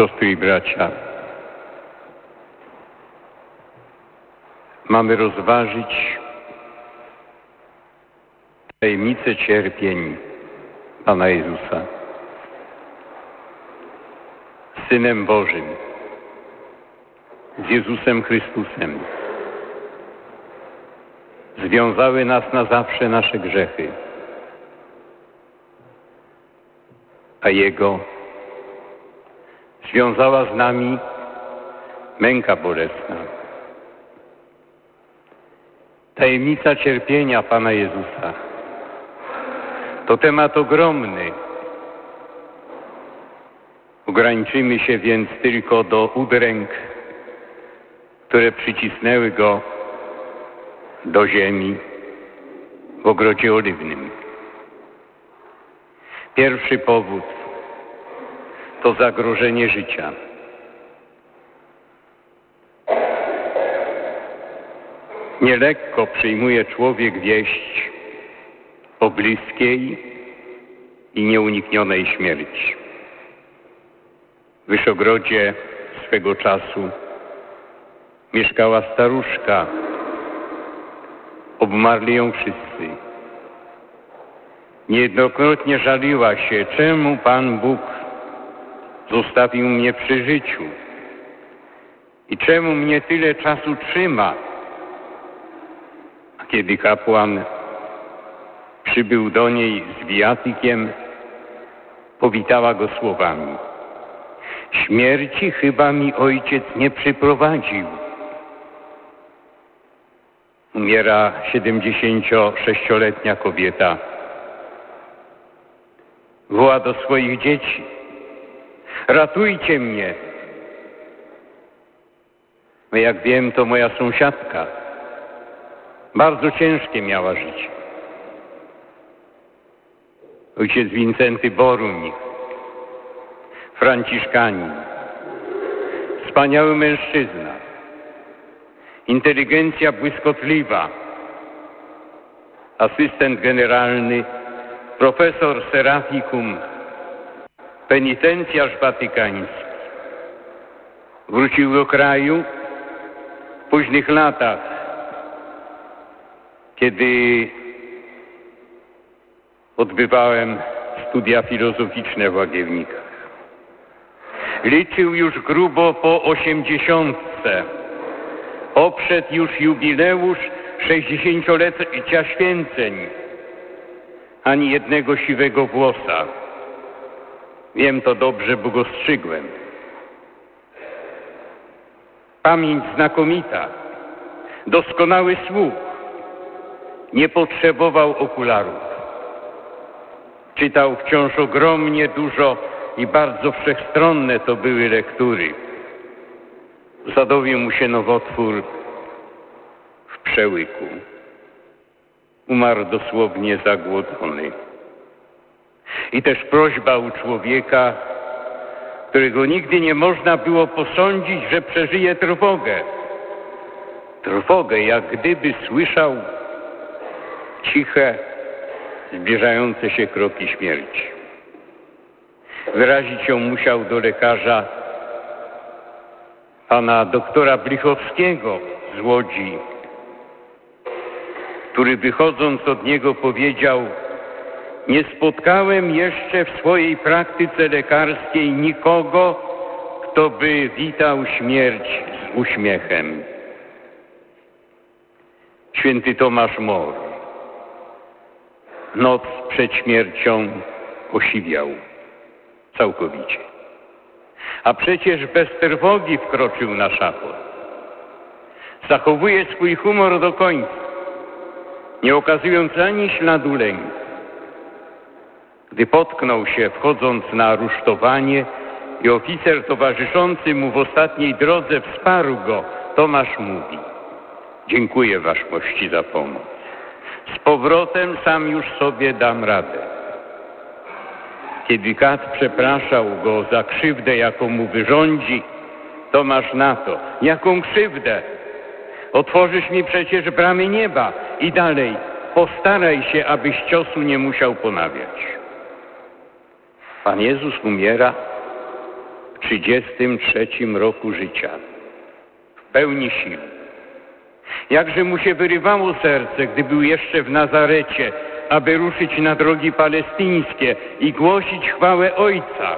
Siostry i bracia, mamy rozważyć tajemnicę cierpień Pana Jezusa. Synem Bożym, z Jezusem Chrystusem. Związały nas na zawsze nasze grzechy, a Jego związała z nami męka bolesna. Tajemnica cierpienia Pana Jezusa to temat ogromny. Ograniczymy się więc tylko do udręk, które przycisnęły Go do ziemi w ogrodzie oliwnym. Pierwszy powód to zagrożenie życia. Nielekko przyjmuje człowiek wieść o bliskiej i nieuniknionej śmierci. W Wyszogrodzie swego czasu mieszkała staruszka. Obmarli ją wszyscy. Niejednokrotnie żaliła się, czemu Pan Bóg zostawił mnie przy życiu i czemu mnie tyle czasu trzyma. A kiedy kapłan przybył do niej z wiatykiem, powitała go słowami. Śmierci chyba mi ojciec nie przyprowadził. Umiera 76-letnia kobieta. Woła do swoich dzieci. Ratujcie mnie. No jak wiem, to moja sąsiadka. Bardzo ciężkie miała życie. Ojciec Wincenty Boruń, Franciszkanin, wspaniały mężczyzna, inteligencja błyskotliwa, asystent generalny, profesor Seraficum, penitencjarz watykański. Wrócił do kraju w późnych latach, kiedy odbywałem studia filozoficzne w Łagiewnikach. Liczył już grubo po osiemdziesiątce. Oprzedł już jubileusz sześćdziesięciolecia święceń. Ani jednego siwego włosa. Wiem to dobrze, bo go strzygłem. Pamięć znakomita, doskonały słuch. Nie potrzebował okularów. Czytał wciąż ogromnie dużo i bardzo wszechstronne to były lektury. Zadowił mu się nowotwór w przełyku. Umarł dosłownie zagłodzony. I też prośba u człowieka, którego nigdy nie można było posądzić, że przeżyje trwogę. Trwogę, jak gdyby słyszał ciche, zbliżające się kroki śmierci. Wyrazić ją musiał do lekarza pana doktora Blichowskiego z Łodzi, który wychodząc od niego powiedział nie spotkałem jeszcze w swojej praktyce lekarskiej nikogo, kto by witał śmierć z uśmiechem. Święty Tomasz Mor noc przed śmiercią osiwiał całkowicie. A przecież bez trwogi wkroczył na szafot. Zachowuje swój humor do końca, nie okazując ani śladu lęku. Gdy potknął się wchodząc na rusztowanie i oficer towarzyszący mu w ostatniej drodze wsparł go, Tomasz mówi Dziękuję Waszmości za pomoc. Z powrotem sam już sobie dam radę. Kiedy kat przepraszał go za krzywdę, jaką mu wyrządzi, Tomasz na to, jaką krzywdę? Otworzysz mi przecież bramy nieba i dalej postaraj się, abyś ciosu nie musiał ponawiać. Pan Jezus umiera w 33 roku życia, w pełni sił. Jakże mu się wyrywało serce, gdy był jeszcze w Nazarecie, aby ruszyć na drogi palestyńskie i głosić chwałę Ojca.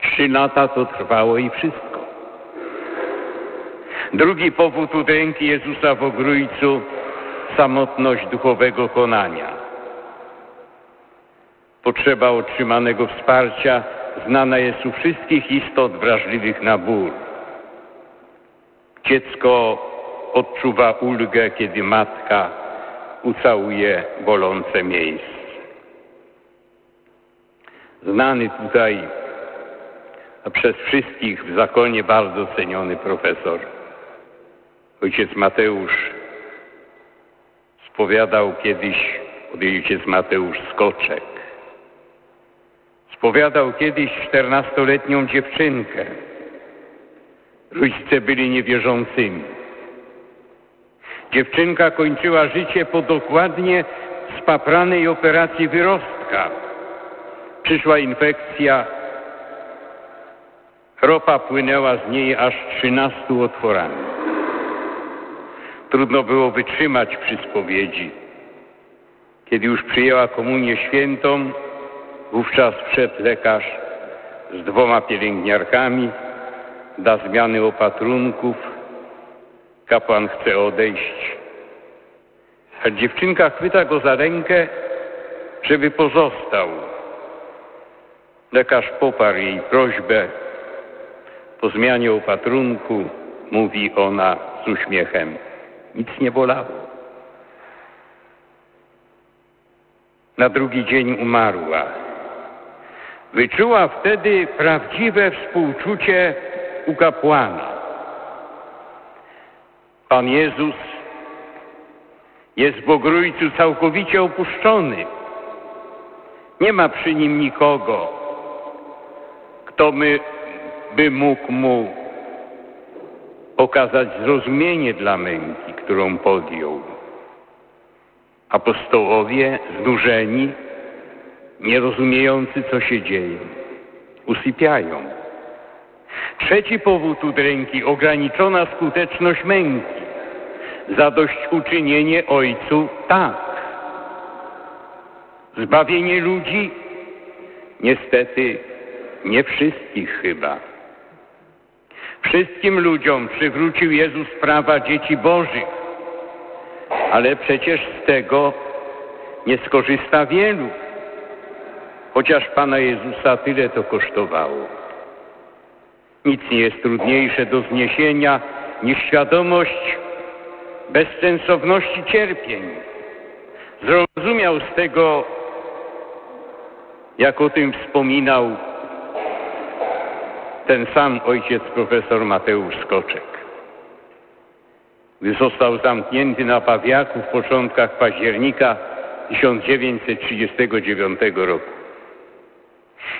Trzy lata to trwało i wszystko. Drugi powód udręki Jezusa w Ogrójcu samotność duchowego konania. Potrzeba otrzymanego wsparcia znana jest u wszystkich istot wrażliwych na ból. Dziecko odczuwa ulgę, kiedy matka ucałuje bolące miejsce. Znany tutaj a przez wszystkich w zakonie bardzo ceniony profesor. Ojciec Mateusz spowiadał kiedyś, ojciec Mateusz Skoczek, spowiadał kiedyś czternastoletnią dziewczynkę. Rodzice byli niewierzącymi. Dziewczynka kończyła życie po dokładnie spapranej operacji wyrostka. Przyszła infekcja, ropa płynęła z niej aż trzynastu otworami. Trudno było wytrzymać przy spowiedzi. Kiedy już przyjęła komunię świętą, wówczas wszedł lekarz z dwoma pielęgniarkami, da zmiany opatrunków, kapłan chce odejść. A dziewczynka chwyta go za rękę, żeby pozostał. Lekarz poparł jej prośbę. Po zmianie opatrunku mówi ona z uśmiechem. Nic nie bolało. Na drugi dzień umarła. Wyczuła wtedy prawdziwe współczucie u kapłana. Pan Jezus jest w Ogrójcu całkowicie opuszczony. Nie ma przy nim nikogo, kto by, by mógł mu okazać zrozumienie dla męki, którą podjął. Apostołowie znużeni, nierozumiejący, co się dzieje, usypiają. Trzeci powód udręki ograniczona skuteczność męki. Zadośćuczynienie Ojcu tak. Zbawienie ludzi niestety nie wszystkich chyba. Wszystkim ludziom przywrócił Jezus prawa dzieci Bożych, ale przecież z tego nie skorzysta wielu, chociaż Pana Jezusa tyle to kosztowało. Nic nie jest trudniejsze do zniesienia niż świadomość bezsensowności cierpień. Zrozumiał z tego, jak o tym wspominał ten sam ojciec profesor Mateusz Skoczek. Gdy został zamknięty na Pawiaku w początkach października 1939 roku.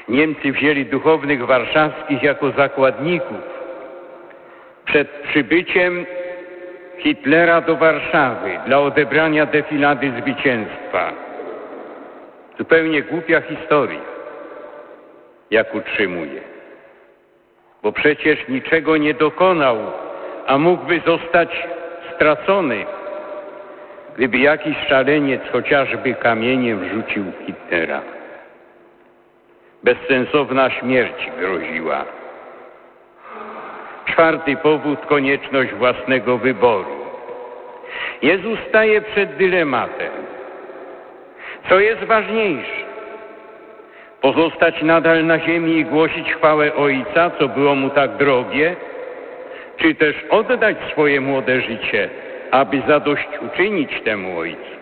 Niemcy wzięli duchownych warszawskich jako zakładników przed przybyciem Hitlera do Warszawy dla odebrania defilady zwycięstwa. Zupełnie głupia historia, jak utrzymuje. Bo przecież niczego nie dokonał, a mógłby zostać stracony, gdyby jakiś szaleniec chociażby kamieniem wrzucił Hitlera. Bezsensowna śmierć groziła. Czwarty powód konieczność własnego wyboru. Jezus staje przed dylematem. Co jest ważniejsze? Pozostać nadal na ziemi i głosić chwałę Ojca, co było mu tak drogie, czy też oddać swoje młode życie, aby zadośćuczynić temu Ojcu?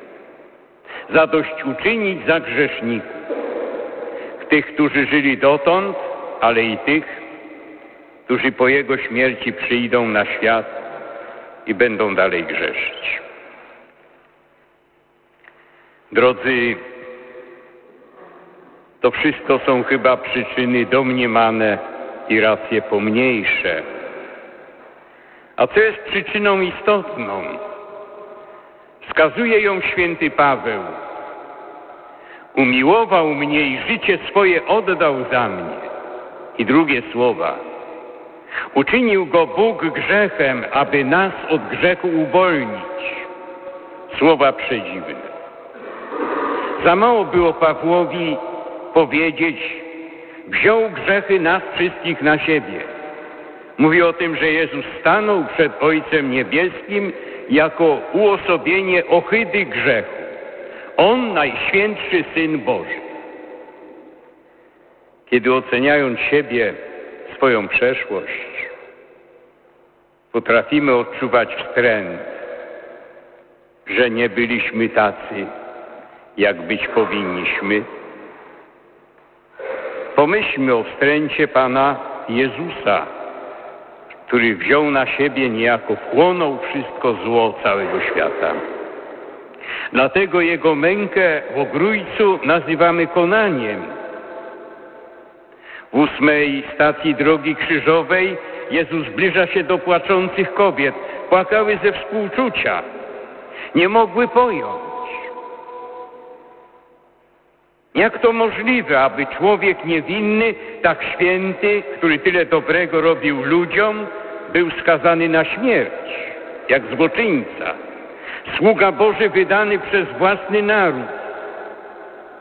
Zadośćuczynić za grzeszników tych, którzy żyli dotąd, ale i tych, którzy po Jego śmierci przyjdą na świat i będą dalej grzeszyć. Drodzy, to wszystko są chyba przyczyny domniemane i racje pomniejsze. A co jest przyczyną istotną? Wskazuje ją święty Paweł Umiłował mnie i życie swoje oddał za mnie. I drugie słowa. Uczynił go Bóg grzechem, aby nas od grzechu uwolnić. Słowa przedziwne. Za mało było Pawłowi powiedzieć, wziął grzechy nas wszystkich na siebie. Mówi o tym, że Jezus stanął przed Ojcem Niebieskim jako uosobienie ohydy grzechu. On, Najświętszy Syn Boży. Kiedy oceniając siebie, swoją przeszłość, potrafimy odczuwać wstręt, że nie byliśmy tacy, jak być powinniśmy. Pomyślmy o wstręcie Pana Jezusa, który wziął na siebie niejako wchłonął wszystko zło całego świata. Dlatego Jego mękę w Ogrójcu nazywamy konaniem. W ósmej stacji Drogi Krzyżowej Jezus zbliża się do płaczących kobiet. Płakały ze współczucia. Nie mogły pojąć. Jak to możliwe, aby człowiek niewinny, tak święty, który tyle dobrego robił ludziom, był skazany na śmierć, jak złoczyńca, sługa Boży wydany przez własny naród?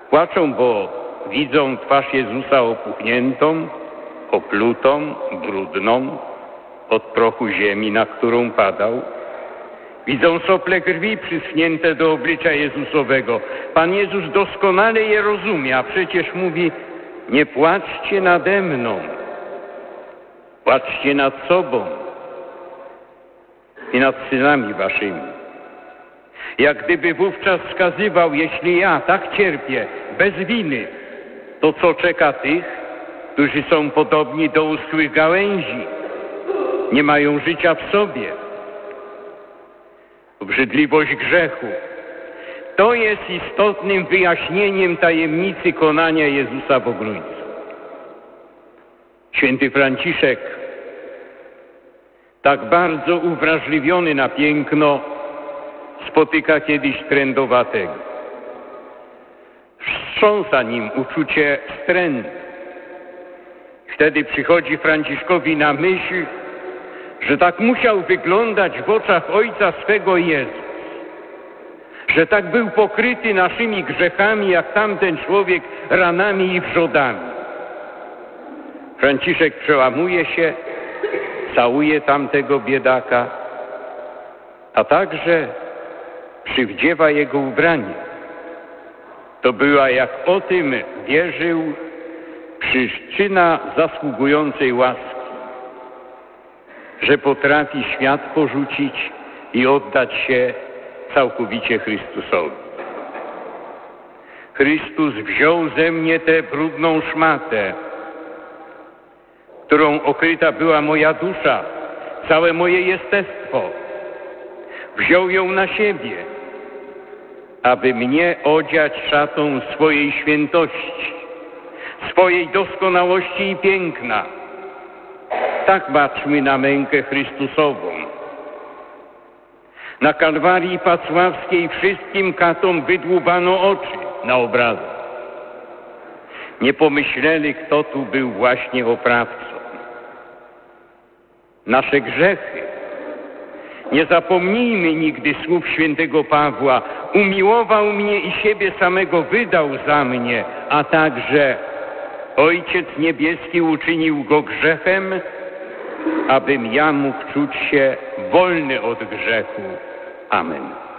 Płaczą, bo widzą twarz Jezusa opuchniętą, oplutą, brudną, od prochu ziemi, na którą padał. Widzą sople krwi przyschnięte do oblicza Jezusowego. Pan Jezus doskonale je rozumie, a przecież mówi, nie płaczcie nade mną, płaczcie nad sobą i nad synami waszymi. Jak gdyby wówczas wskazywał, jeśli ja tak cierpię, bez winy, to co czeka tych, którzy są podobni do uschłych gałęzi, nie mają życia w sobie obrzydliwość grzechu. To jest istotnym wyjaśnieniem tajemnicy konania Jezusa w ogrójcu. Święty Franciszek, tak bardzo uwrażliwiony na piękno, spotyka kiedyś trędowatego. Wstrząsa nim uczucie wstrętu. Wtedy przychodzi Franciszkowi na myśl, że tak musiał wyglądać w oczach Ojca swego Jezus, że tak był pokryty naszymi grzechami, jak tamten człowiek ranami i wrzodami. Franciszek przełamuje się, całuje tamtego biedaka, a także przywdziewa jego ubranie. To była, jak o tym wierzył, przyczyna zasługującej łaski że potrafi świat porzucić i oddać się całkowicie Chrystusowi. Chrystus wziął ze mnie tę brudną szmatę, którą okryta była moja dusza, całe moje jestestwo. Wziął ją na siebie, aby mnie odziać szatą swojej świętości, swojej doskonałości i piękna tak patrzmy na mękę Chrystusową. Na Kalwarii Pacławskiej wszystkim katom wydłubano oczy na obrazach. Nie pomyśleli, kto tu był właśnie oprawcą. Nasze grzechy. Nie zapomnijmy nigdy słów świętego Pawła. Umiłował mnie i siebie samego wydał za mnie, a także Ojciec Niebieski uczynił go grzechem, abym ja mógł czuć się wolny od grzechu. Amen.